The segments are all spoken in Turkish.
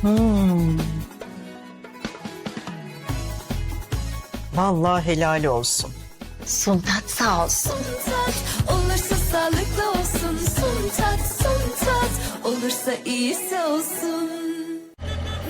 Hmm. Vallahi helal olsun. Suntat sağ olsun. tat Olursa sağlıklı olsun Sun tat sun tat Olursa iyisi olsun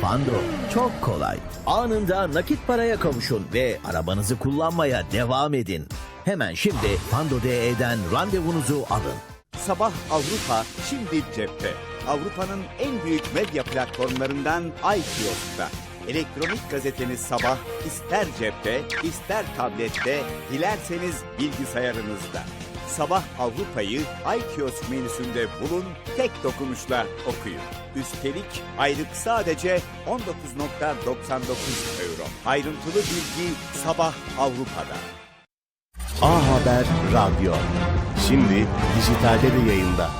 Fando çok kolay. Anında nakit paraya kavuşun ve arabanızı kullanmaya devam edin. Hemen şimdi Fando DE'den randevunuzu alın. Sabah Avrupa şimdi cepte. Avrupa'nın en büyük medya platformlarından iKiosk'ta. Elektronik gazeteniz sabah ister cepte, ister tablette, dilerseniz bilgisayarınızda. Sabah Avrupa'yı iKiosk menüsünde bulun, tek dokunuşla okuyun. Üstelik aylık sadece 19.99 euro. Ayrıntılı bilgi Sabah Avrupa'da. A Haber Radyo. Şimdi dijitalde de yayında.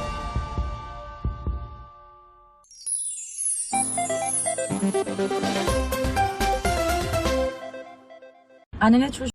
Annene çocuk